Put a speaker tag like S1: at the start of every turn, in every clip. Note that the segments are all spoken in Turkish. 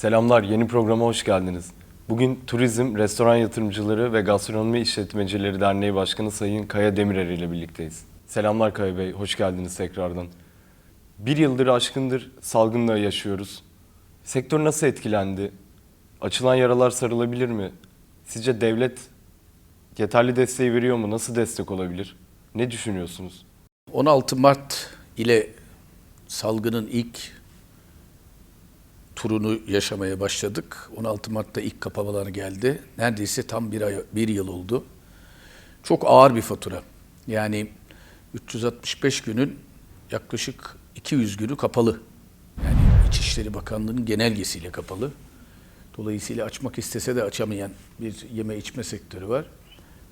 S1: Selamlar, yeni programa hoş geldiniz. Bugün Turizm, Restoran Yatırımcıları ve Gastronomi İşletmecileri Derneği Başkanı Sayın Kaya Demirer ile birlikteyiz. Selamlar Kaya Bey, hoş geldiniz tekrardan. Bir yıldır aşkındır salgınla yaşıyoruz. Sektör nasıl etkilendi? Açılan yaralar sarılabilir mi? Sizce devlet yeterli desteği veriyor mu? Nasıl destek olabilir? Ne düşünüyorsunuz?
S2: 16 Mart ile salgının ilk turunu yaşamaya başladık. 16 Mart'ta ilk kapamalar geldi. Neredeyse tam bir, ay, bir yıl oldu. Çok ağır bir fatura. Yani 365 günün yaklaşık 200 günü kapalı. Yani İçişleri Bakanlığı'nın genelgesiyle kapalı. Dolayısıyla açmak istese de açamayan bir yeme içme sektörü var.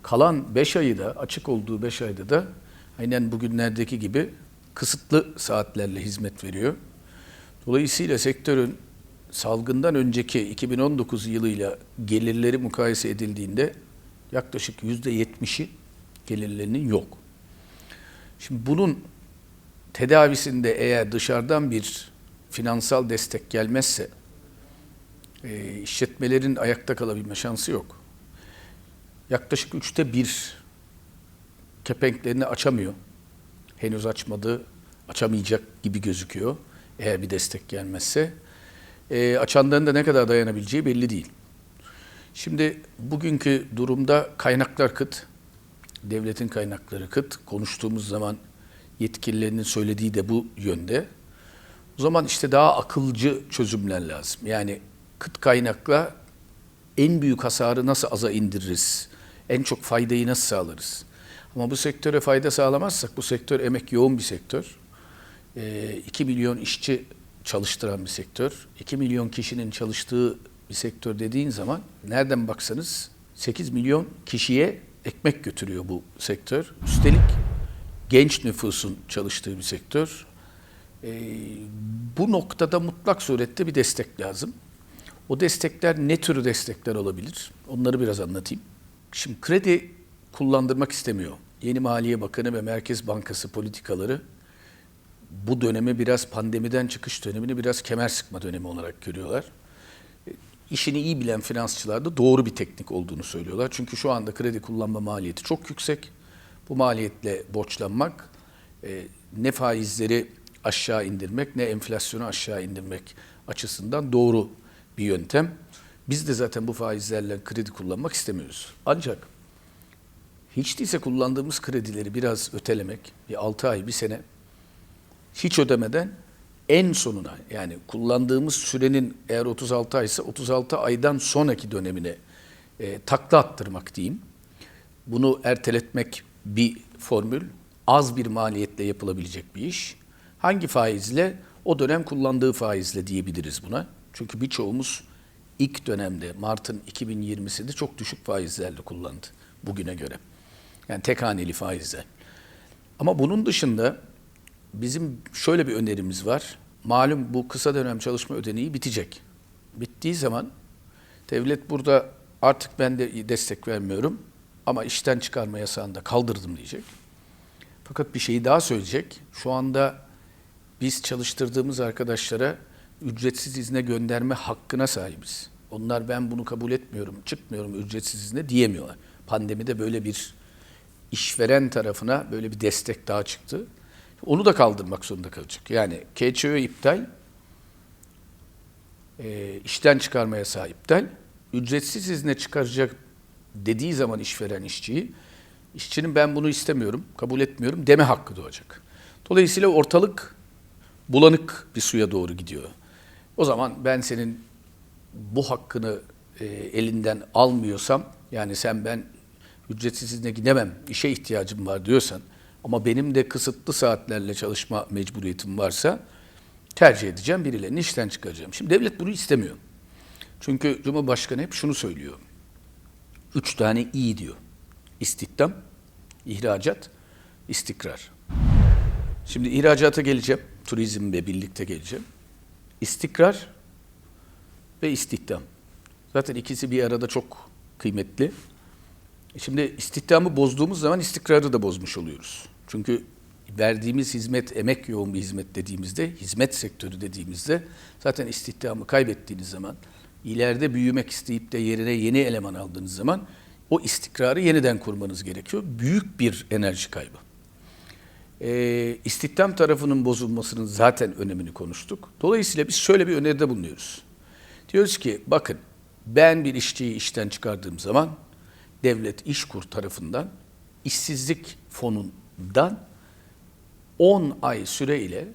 S2: Kalan 5 ayı da açık olduğu 5 ayda da aynen bugünlerdeki gibi kısıtlı saatlerle hizmet veriyor. Dolayısıyla sektörün salgından önceki 2019 yılıyla gelirleri mukayese edildiğinde yaklaşık %70'i gelirlerinin yok. Şimdi bunun tedavisinde eğer dışarıdan bir finansal destek gelmezse e, işletmelerin ayakta kalabilme şansı yok. Yaklaşık üçte bir kepenklerini açamıyor. Henüz açmadı, açamayacak gibi gözüküyor eğer bir destek gelmezse. E, açanların da ne kadar dayanabileceği belli değil. Şimdi bugünkü durumda kaynaklar kıt, devletin kaynakları kıt. Konuştuğumuz zaman yetkililerinin söylediği de bu yönde. O zaman işte daha akılcı çözümler lazım. Yani kıt kaynakla en büyük hasarı nasıl aza indiririz? En çok faydayı nasıl sağlarız? Ama bu sektöre fayda sağlamazsak, bu sektör emek yoğun bir sektör. 2 milyon işçi çalıştıran bir sektör. 2 milyon kişinin çalıştığı bir sektör dediğin zaman nereden baksanız 8 milyon kişiye ekmek götürüyor bu sektör. Üstelik genç nüfusun çalıştığı bir sektör. Ee, bu noktada mutlak surette bir destek lazım. O destekler ne tür destekler olabilir? Onları biraz anlatayım. Şimdi kredi kullandırmak istemiyor. Yeni Maliye Bakanı ve Merkez Bankası politikaları bu dönemi biraz pandemiden çıkış dönemini biraz kemer sıkma dönemi olarak görüyorlar. E, İşini iyi bilen finansçılar da doğru bir teknik olduğunu söylüyorlar. Çünkü şu anda kredi kullanma maliyeti çok yüksek. Bu maliyetle borçlanmak e, ne faizleri aşağı indirmek ne enflasyonu aşağı indirmek açısından doğru bir yöntem. Biz de zaten bu faizlerle kredi kullanmak istemiyoruz. Ancak hiç değilse kullandığımız kredileri biraz ötelemek, bir 6 ay, bir sene hiç ödemeden en sonuna yani kullandığımız sürenin eğer 36 aysa 36 aydan sonraki dönemine e, takla attırmak diyeyim. Bunu erteletmek bir formül. Az bir maliyetle yapılabilecek bir iş. Hangi faizle? O dönem kullandığı faizle diyebiliriz buna. Çünkü birçoğumuz ilk dönemde Mart'ın 2020'sinde çok düşük faizlerle kullandı bugüne göre. Yani tek haneli faizle. Ama bunun dışında bizim şöyle bir önerimiz var. Malum bu kısa dönem çalışma ödeneği bitecek. Bittiği zaman devlet burada artık ben de destek vermiyorum ama işten çıkarma yasağını da kaldırdım diyecek. Fakat bir şeyi daha söyleyecek. Şu anda biz çalıştırdığımız arkadaşlara ücretsiz izne gönderme hakkına sahibiz. Onlar ben bunu kabul etmiyorum, çıkmıyorum ücretsiz izne diyemiyorlar. Pandemide böyle bir işveren tarafına böyle bir destek daha çıktı. Onu da kaldırmak zorunda kalacak. Yani KÇÖ iptal, e, işten çıkarma yasağı iptal, ücretsiz izne çıkaracak dediği zaman işveren işçiyi, işçinin ben bunu istemiyorum, kabul etmiyorum deme hakkı doğacak. Dolayısıyla ortalık bulanık bir suya doğru gidiyor. O zaman ben senin bu hakkını e, elinden almıyorsam, yani sen ben ücretsiz izne gidemem, işe ihtiyacım var diyorsan, ama benim de kısıtlı saatlerle çalışma mecburiyetim varsa tercih edeceğim birilerini işten çıkaracağım. Şimdi devlet bunu istemiyor. Çünkü Cumhurbaşkanı hep şunu söylüyor. Üç tane iyi diyor. İstihdam, ihracat, istikrar. Şimdi ihracata geleceğim. Turizmle birlikte geleceğim. İstikrar ve istihdam. Zaten ikisi bir arada çok kıymetli. Şimdi istihdamı bozduğumuz zaman istikrarı da bozmuş oluyoruz. Çünkü verdiğimiz hizmet emek yoğun bir hizmet dediğimizde, hizmet sektörü dediğimizde zaten istihdamı kaybettiğiniz zaman, ileride büyümek isteyip de yerine yeni eleman aldığınız zaman o istikrarı yeniden kurmanız gerekiyor. Büyük bir enerji kaybı. Ee, istihdam tarafının bozulmasının zaten önemini konuştuk. Dolayısıyla biz şöyle bir öneride bulunuyoruz. Diyoruz ki bakın ben bir işçiyi işten çıkardığım zaman devlet işkur tarafından işsizlik fonundan 10 ay süreyle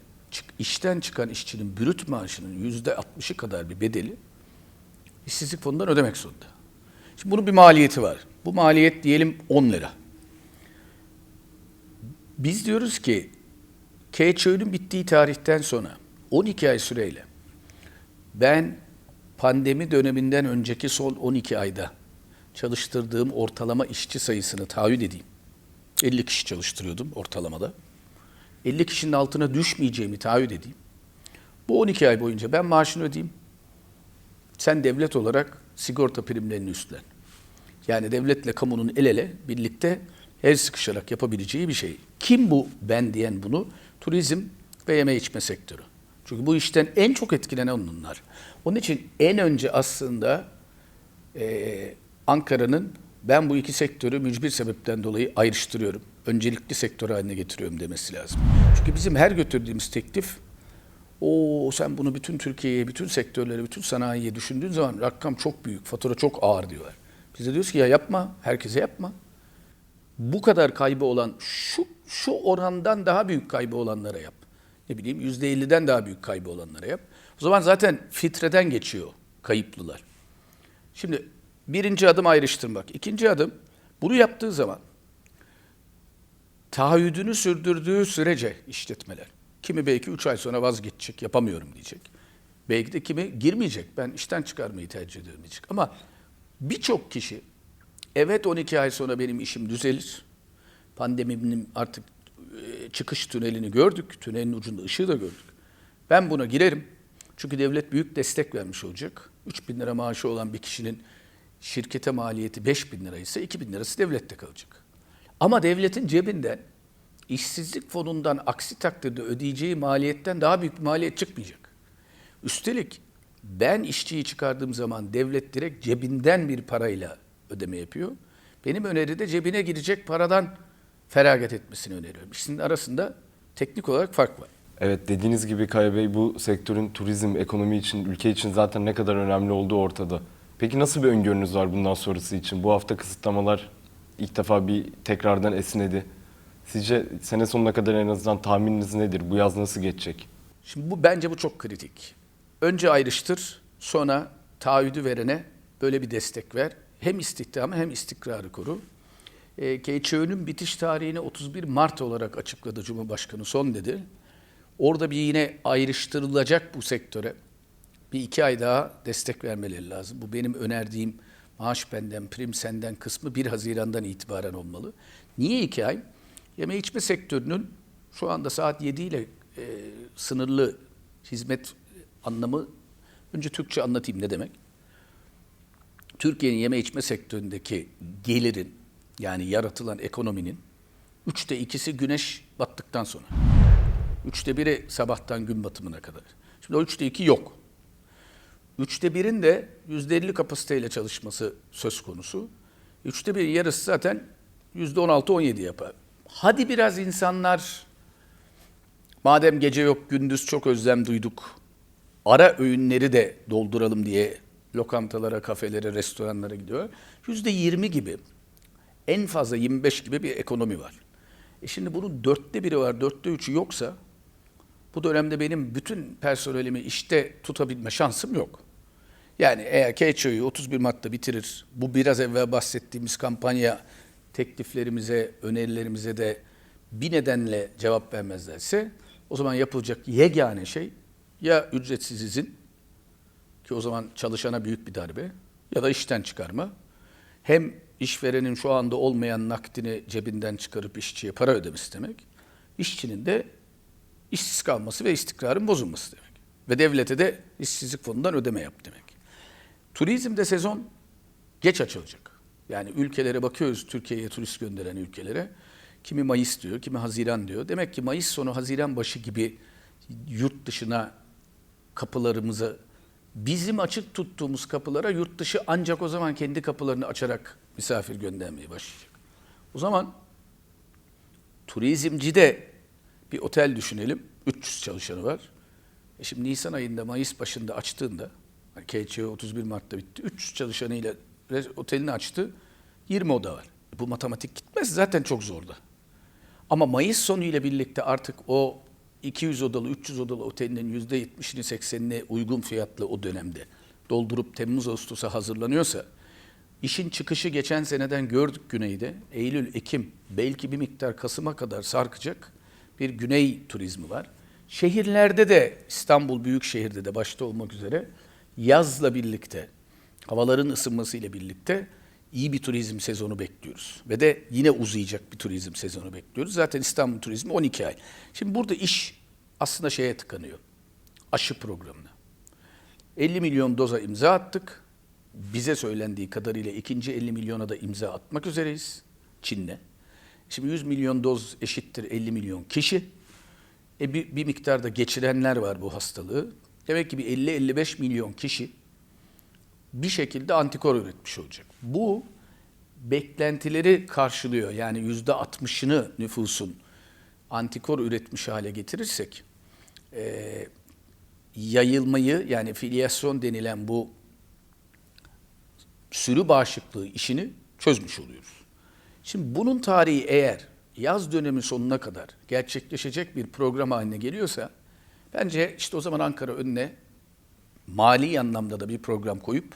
S2: işten çıkan işçinin brüt maaşının yüzde 60'ı kadar bir bedeli işsizlik fonundan ödemek zorunda. Şimdi bunun bir maliyeti var. Bu maliyet diyelim 10 lira. Biz diyoruz ki KÇÖ'nün bittiği tarihten sonra 12 ay süreyle ben pandemi döneminden önceki son 12 ayda çalıştırdığım ortalama işçi sayısını taahhüt edeyim. 50 kişi çalıştırıyordum ortalamada. 50 kişinin altına düşmeyeceğimi taahhüt edeyim. Bu 12 ay boyunca ben maaşını ödeyeyim. Sen devlet olarak sigorta primlerini üstlen. Yani devletle kamunun el ele birlikte el sıkışarak yapabileceği bir şey. Kim bu ben diyen bunu? Turizm ve yeme içme sektörü. Çünkü bu işten en çok etkilenen onlar. Onun için en önce aslında eee, Ankara'nın ben bu iki sektörü mücbir sebepten dolayı ayrıştırıyorum. Öncelikli sektör haline getiriyorum demesi lazım. Çünkü bizim her götürdüğümüz teklif o sen bunu bütün Türkiye'ye, bütün sektörlere, bütün sanayiye düşündüğün zaman rakam çok büyük, fatura çok ağır diyorlar. Biz de diyoruz ki ya yapma, herkese yapma. Bu kadar kaybı olan, şu şu orandan daha büyük kaybı olanlara yap. Ne bileyim yüzde 50'den daha büyük kaybı olanlara yap. O zaman zaten filtreden geçiyor kayıplılar. Şimdi birinci adım ayrıştırmak. İkinci adım bunu yaptığı zaman taahhüdünü sürdürdüğü sürece işletmeler. Kimi belki 3 ay sonra vazgeçecek, yapamıyorum diyecek. Belki de kimi girmeyecek, ben işten çıkarmayı tercih ediyorum diyecek. Ama birçok kişi evet 12 ay sonra benim işim düzelir. Pandeminin artık çıkış tünelini gördük. Tünelin ucunda ışığı da gördük. Ben buna girerim. Çünkü devlet büyük destek vermiş olacak. 3 bin lira maaşı olan bir kişinin şirkete maliyeti 5 bin lira ise 2 bin lirası devlette kalacak. Ama devletin cebinden işsizlik fonundan aksi takdirde ödeyeceği maliyetten daha büyük bir maliyet çıkmayacak. Üstelik ben işçiyi çıkardığım zaman devlet direkt cebinden bir parayla ödeme yapıyor. Benim öneride cebine girecek paradan feragat etmesini öneriyorum. İkisinin arasında teknik olarak fark var.
S1: Evet dediğiniz gibi Kaya Bey bu sektörün turizm, ekonomi için, ülke için zaten ne kadar önemli olduğu ortada. Peki nasıl bir öngörünüz var bundan sonrası için? Bu hafta kısıtlamalar ilk defa bir tekrardan esnedi. Sizce sene sonuna kadar en azından tahmininiz nedir? Bu yaz nasıl geçecek?
S2: Şimdi bu bence bu çok kritik. Önce ayrıştır, sonra taahhüdü verene böyle bir destek ver. Hem istihdamı hem istikrarı koru. E, KÇÖ'nün bitiş tarihini 31 Mart olarak açıkladı Cumhurbaşkanı son dedi. Orada bir yine ayrıştırılacak bu sektöre bir iki ay daha destek vermeleri lazım. Bu benim önerdiğim maaş benden, prim senden kısmı 1 Haziran'dan itibaren olmalı. Niye iki ay? Yeme içme sektörünün şu anda saat 7 ile e, sınırlı hizmet anlamı önce Türkçe anlatayım ne demek. Türkiye'nin yeme içme sektöründeki gelirin yani yaratılan ekonominin üçte ikisi güneş battıktan sonra. Üçte biri sabahtan gün batımına kadar. Şimdi o üçte iki yok. Üçte birin de yüzde elli kapasiteyle çalışması söz konusu. Üçte birin yarısı zaten yüzde on altı on yedi yapar. Hadi biraz insanlar madem gece yok gündüz çok özlem duyduk. Ara öğünleri de dolduralım diye lokantalara, kafelere, restoranlara gidiyor. Yüzde yirmi gibi en fazla 25 gibi bir ekonomi var. E şimdi bunun dörtte biri var, dörtte üçü yoksa bu dönemde benim bütün personelimi işte tutabilme şansım yok. Yani eğer KÇÖ'yü 31 Mart'ta bitirir, bu biraz evvel bahsettiğimiz kampanya tekliflerimize, önerilerimize de bir nedenle cevap vermezlerse o zaman yapılacak yegane şey ya ücretsiz izin ki o zaman çalışana büyük bir darbe ya da işten çıkarma. Hem işverenin şu anda olmayan nakdini cebinden çıkarıp işçiye para ödemesi demek. İşçinin de işsiz kalması ve istikrarın bozulması demek. Ve devlete de işsizlik fonundan ödeme yap demek. Turizmde sezon geç açılacak. Yani ülkelere bakıyoruz, Türkiye'ye turist gönderen ülkelere. Kimi Mayıs diyor, kimi Haziran diyor. Demek ki Mayıs sonu Haziran başı gibi yurt dışına kapılarımızı bizim açık tuttuğumuz kapılara yurt dışı ancak o zaman kendi kapılarını açarak misafir göndermeye başlayacak. O zaman turizmcide bir otel düşünelim. 300 çalışanı var. E şimdi Nisan ayında, Mayıs başında açtığında, hani KÇO 31 Mart'ta bitti. 300 çalışanıyla otelini açtı. 20 oda var. Bu matematik gitmez zaten çok zordu. Ama Mayıs sonu ile birlikte artık o 200 odalı, 300 odalı otelinin %70'ini 80'ini uygun fiyatlı o dönemde doldurup Temmuz Ağustos'a hazırlanıyorsa işin çıkışı geçen seneden gördük güneyde. Eylül, Ekim belki bir miktar Kasım'a kadar sarkacak bir güney turizmi var. Şehirlerde de İstanbul büyük şehirde de başta olmak üzere yazla birlikte havaların ısınmasıyla birlikte iyi bir turizm sezonu bekliyoruz. Ve de yine uzayacak bir turizm sezonu bekliyoruz. Zaten İstanbul turizmi 12 ay. Şimdi burada iş aslında şeye tıkanıyor. Aşı programına. 50 milyon doza imza attık. Bize söylendiği kadarıyla ikinci 50 milyona da imza atmak üzereyiz Çin'le. Şimdi 100 milyon doz eşittir 50 milyon kişi. E bir, bir miktarda geçirenler var bu hastalığı. Demek ki bir 50-55 milyon kişi bir şekilde antikor üretmiş olacak. Bu beklentileri karşılıyor. Yani yüzde 60'ını nüfusun antikor üretmiş hale getirirsek e, yayılmayı yani filyasyon denilen bu sürü bağışıklığı işini çözmüş oluyoruz. Şimdi bunun tarihi eğer yaz dönemi sonuna kadar gerçekleşecek bir program haline geliyorsa bence işte o zaman Ankara önüne mali anlamda da bir program koyup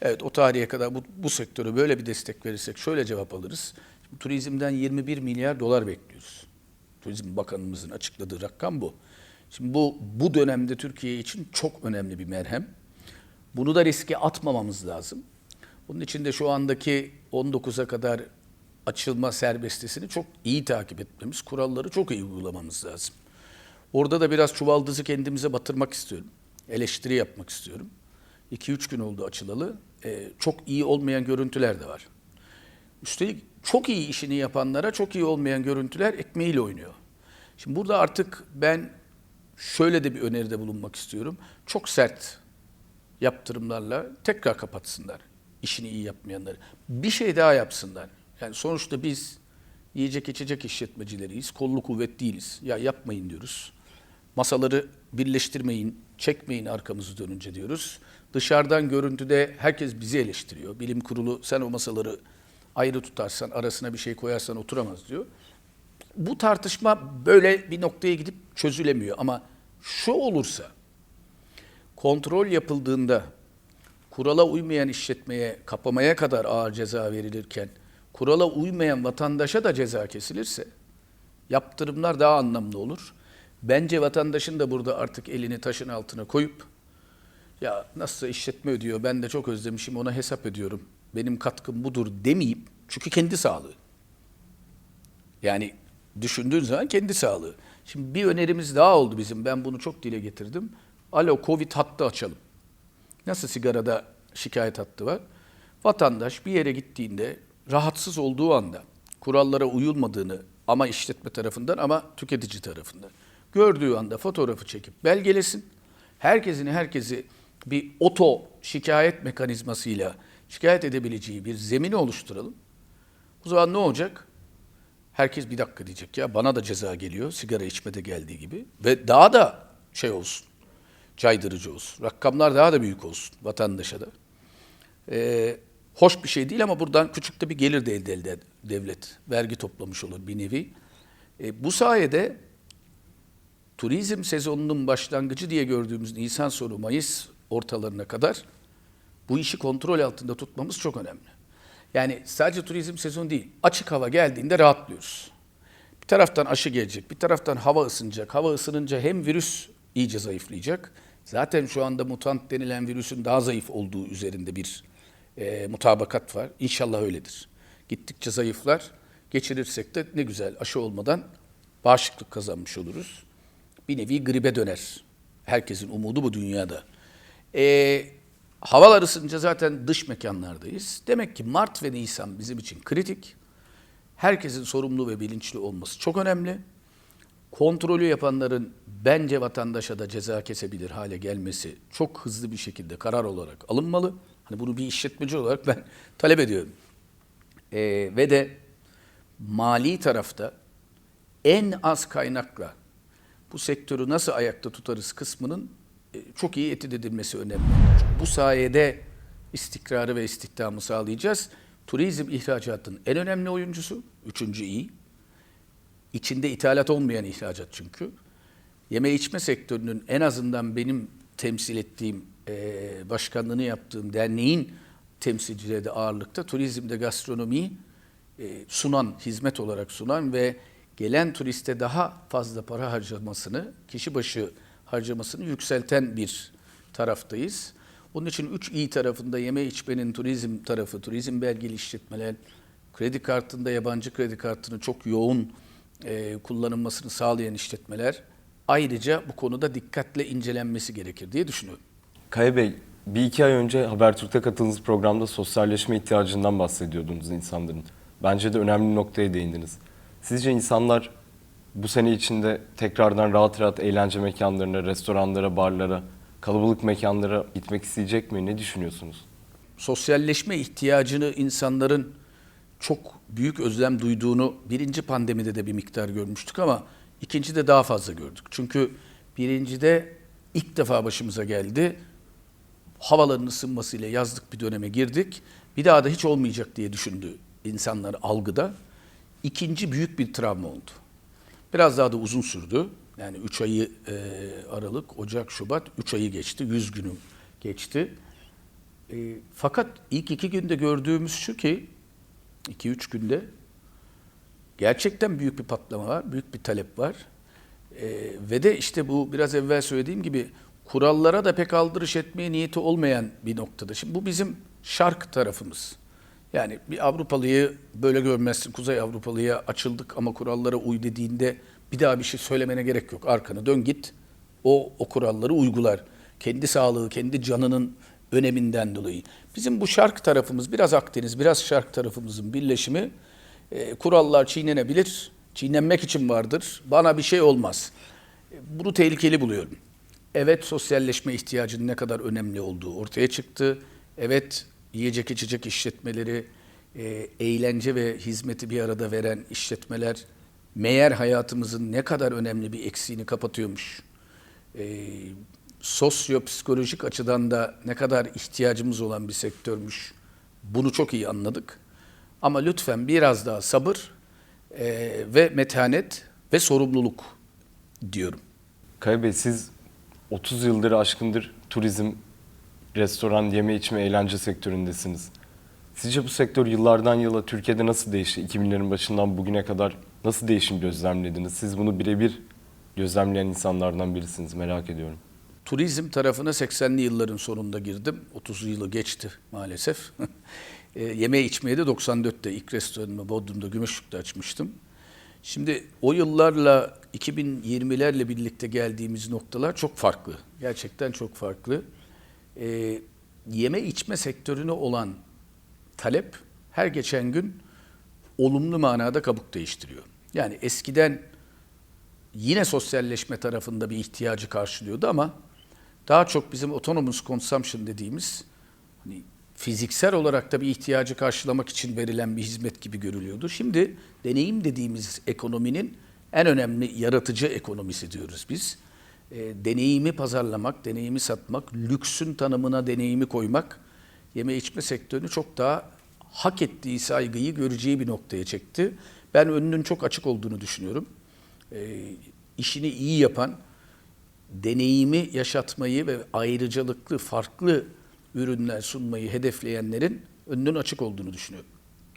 S2: evet o tarihe kadar bu, bu sektöre böyle bir destek verirsek şöyle cevap alırız. Şimdi turizmden 21 milyar dolar bekliyoruz. Turizm Bakanımızın açıkladığı rakam bu. Şimdi bu bu dönemde Türkiye için çok önemli bir merhem. Bunu da riske atmamamız lazım. Bunun için de şu andaki 19'a kadar açılma serbestisini çok iyi takip etmemiz, kuralları çok iyi uygulamamız lazım. Orada da biraz çuvaldızı kendimize batırmak istiyorum. Eleştiri yapmak istiyorum. 2-3 gün oldu açılalı. Ee, çok iyi olmayan görüntüler de var. Üstelik çok iyi işini yapanlara çok iyi olmayan görüntüler ekmeğiyle oynuyor. Şimdi burada artık ben şöyle de bir öneride bulunmak istiyorum. Çok sert yaptırımlarla tekrar kapatsınlar işini iyi yapmayanları. Bir şey daha yapsınlar. Yani sonuçta biz yiyecek içecek işletmecileriyiz. Kollu kuvvet değiliz. Ya yapmayın diyoruz. Masaları birleştirmeyin, çekmeyin arkamızı dönünce diyoruz. Dışarıdan görüntüde herkes bizi eleştiriyor. Bilim kurulu sen o masaları ayrı tutarsan, arasına bir şey koyarsan oturamaz diyor. Bu tartışma böyle bir noktaya gidip çözülemiyor. Ama şu olursa, kontrol yapıldığında kurala uymayan işletmeye kapamaya kadar ağır ceza verilirken kurala uymayan vatandaşa da ceza kesilirse yaptırımlar daha anlamlı olur. Bence vatandaşın da burada artık elini taşın altına koyup ya nasılsa işletme ödüyor ben de çok özlemişim ona hesap ediyorum. Benim katkım budur demeyip çünkü kendi sağlığı. Yani düşündüğün zaman kendi sağlığı. Şimdi bir önerimiz daha oldu bizim. Ben bunu çok dile getirdim. Alo Covid hattı açalım. Nasıl sigarada şikayet hattı var? Vatandaş bir yere gittiğinde rahatsız olduğu anda kurallara uyulmadığını ama işletme tarafından ama tüketici tarafından gördüğü anda fotoğrafı çekip belgelesin. Herkesin herkesi bir oto şikayet mekanizmasıyla şikayet edebileceği bir zemini oluşturalım. O zaman ne olacak? Herkes bir dakika diyecek ya bana da ceza geliyor sigara içmede geldiği gibi ve daha da şey olsun caydırıcı olsun. Rakamlar daha da büyük olsun vatandaşa da. Ee, hoş bir şey değil ama buradan küçük de bir gelir de elde eder devlet. Vergi toplamış olur bir nevi. Ee, bu sayede turizm sezonunun başlangıcı diye gördüğümüz Nisan sonu Mayıs ortalarına kadar bu işi kontrol altında tutmamız çok önemli. Yani sadece turizm sezonu değil, açık hava geldiğinde rahatlıyoruz. Bir taraftan aşı gelecek, bir taraftan hava ısınacak. Hava ısınınca hem virüs iyice zayıflayacak. Zaten şu anda mutant denilen virüsün daha zayıf olduğu üzerinde bir e, mutabakat var. İnşallah öyledir. Gittikçe zayıflar. Geçirirsek de ne güzel aşı olmadan bağışıklık kazanmış oluruz. Bir nevi gribe döner. Herkesin umudu bu dünyada. E, havalar ısınınca zaten dış mekanlardayız. Demek ki Mart ve Nisan bizim için kritik. herkesin sorumlu ve bilinçli olması çok önemli. Kontrolü yapanların bence vatandaşa da ceza kesebilir hale gelmesi çok hızlı bir şekilde karar olarak alınmalı. Hani bunu bir işletmeci olarak ben talep ediyorum. Ee, ve de mali tarafta en az kaynakla bu sektörü nasıl ayakta tutarız kısmının e, çok iyi etüt edilmesi önemli. Bu sayede istikrarı ve istihdamı sağlayacağız. Turizm ihracatın en önemli oyuncusu, üçüncü iyi. İçinde ithalat olmayan ihracat çünkü. Yeme içme sektörünün en azından benim temsil ettiğim, e, başkanlığını yaptığım derneğin temsilcileri de ağırlıkta turizmde gastronomiyi e, sunan, hizmet olarak sunan ve gelen turiste daha fazla para harcamasını, kişi başı harcamasını yükselten bir taraftayız. Onun için üç iyi tarafında yeme içmenin turizm tarafı, turizm belgeli işletmeler, kredi kartında yabancı kredi kartını çok yoğun e, kullanılmasını sağlayan işletmeler ayrıca bu konuda dikkatle incelenmesi gerekir diye düşünüyorum.
S1: Kaya Bey, bir iki ay önce Habertürk'te katıldığınız programda sosyalleşme ihtiyacından bahsediyordunuz insanların. Bence de önemli noktaya değindiniz. Sizce insanlar bu sene içinde tekrardan rahat rahat eğlence mekanlarına, restoranlara, barlara, kalabalık mekanlara gitmek isteyecek mi? Ne düşünüyorsunuz?
S2: sosyalleşme ihtiyacını insanların çok büyük özlem duyduğunu birinci pandemide de bir miktar görmüştük ama ikincide daha fazla gördük. Çünkü birincide ilk defa başımıza geldi. Havaların ısınmasıyla yazlık bir döneme girdik. Bir daha da hiç olmayacak diye düşündü insanlar algıda. İkinci büyük bir travma oldu. Biraz daha da uzun sürdü. Yani 3 ayı e, Aralık, Ocak, Şubat 3 ayı geçti. 100 günü geçti. E, fakat ilk iki günde gördüğümüz şu ki, iki üç günde gerçekten büyük bir patlama var, büyük bir talep var. E, ve de işte bu biraz evvel söylediğim gibi kurallara da pek aldırış etmeye niyeti olmayan bir noktada. Şimdi bu bizim şark tarafımız. Yani bir Avrupalıyı böyle görmezsin, Kuzey Avrupalıya açıldık ama kurallara uy dediğinde bir daha bir şey söylemene gerek yok. Arkanı dön git, o, o kuralları uygular. Kendi sağlığı, kendi canının öneminden dolayı. Bizim bu şark tarafımız, biraz Akdeniz, biraz şark tarafımızın birleşimi, e, kurallar çiğnenebilir, çiğnenmek için vardır, bana bir şey olmaz. E, Bunu tehlikeli buluyorum. Evet sosyalleşme ihtiyacının ne kadar önemli olduğu ortaya çıktı. Evet yiyecek içecek işletmeleri, e, eğlence ve hizmeti bir arada veren işletmeler meğer hayatımızın ne kadar önemli bir eksiğini kapatıyormuş. E, sosyopsikolojik açıdan da ne kadar ihtiyacımız olan bir sektörmüş. Bunu çok iyi anladık. Ama lütfen biraz daha sabır e, ve metanet ve sorumluluk diyorum.
S1: Kaya Bey siz 30 yıldır aşkındır turizm, restoran, yeme içme, eğlence sektöründesiniz. Sizce bu sektör yıllardan yıla Türkiye'de nasıl değişti? 2000'lerin başından bugüne kadar nasıl değişim gözlemlediniz? Siz bunu birebir gözlemleyen insanlardan birisiniz merak ediyorum.
S2: Turizm tarafına 80'li yılların sonunda girdim. 30 yılı geçti maalesef. e, yeme içmeye de 94'te ilk restoranımı Bodrum'da Gümüşlük'te açmıştım. Şimdi o yıllarla 2020'lerle birlikte geldiğimiz noktalar çok farklı. Gerçekten çok farklı. E, yeme içme sektörüne olan talep her geçen gün olumlu manada kabuk değiştiriyor. Yani eskiden yine sosyalleşme tarafında bir ihtiyacı karşılıyordu ama daha çok bizim autonomous consumption dediğimiz hani fiziksel olarak da bir ihtiyacı karşılamak için verilen bir hizmet gibi görülüyordu. Şimdi deneyim dediğimiz ekonominin en önemli yaratıcı ekonomisi diyoruz biz. E, deneyimi pazarlamak, deneyimi satmak, lüksün tanımına deneyimi koymak yeme içme sektörünü çok daha hak ettiği saygıyı göreceği bir noktaya çekti. Ben önünün çok açık olduğunu düşünüyorum. E, işini iyi yapan, deneyimi yaşatmayı ve ayrıcalıklı, farklı ürünler sunmayı hedefleyenlerin önünün açık olduğunu düşünüyorum.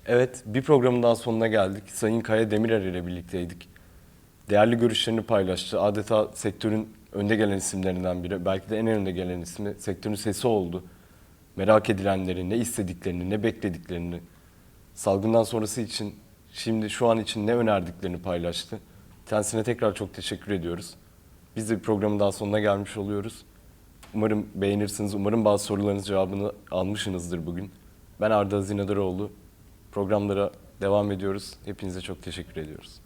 S1: Evet, bir programın daha sonuna geldik. Sayın Kaya Demirer ile birlikteydik. Değerli görüşlerini paylaştı. Adeta sektörün önde gelen isimlerinden biri. Belki de en önde gelen ismi. Sektörün sesi oldu. Merak edilenleri, ne istediklerini, ne beklediklerini, salgından sonrası için, şimdi şu an için ne önerdiklerini paylaştı. Kendisine tekrar çok teşekkür ediyoruz. Biz de programın daha sonuna gelmiş oluyoruz. Umarım beğenirsiniz. Umarım bazı sorularınız cevabını almışsınızdır bugün. Ben Arda Zinadaroğlu. Programlara devam ediyoruz. Hepinize çok teşekkür ediyoruz.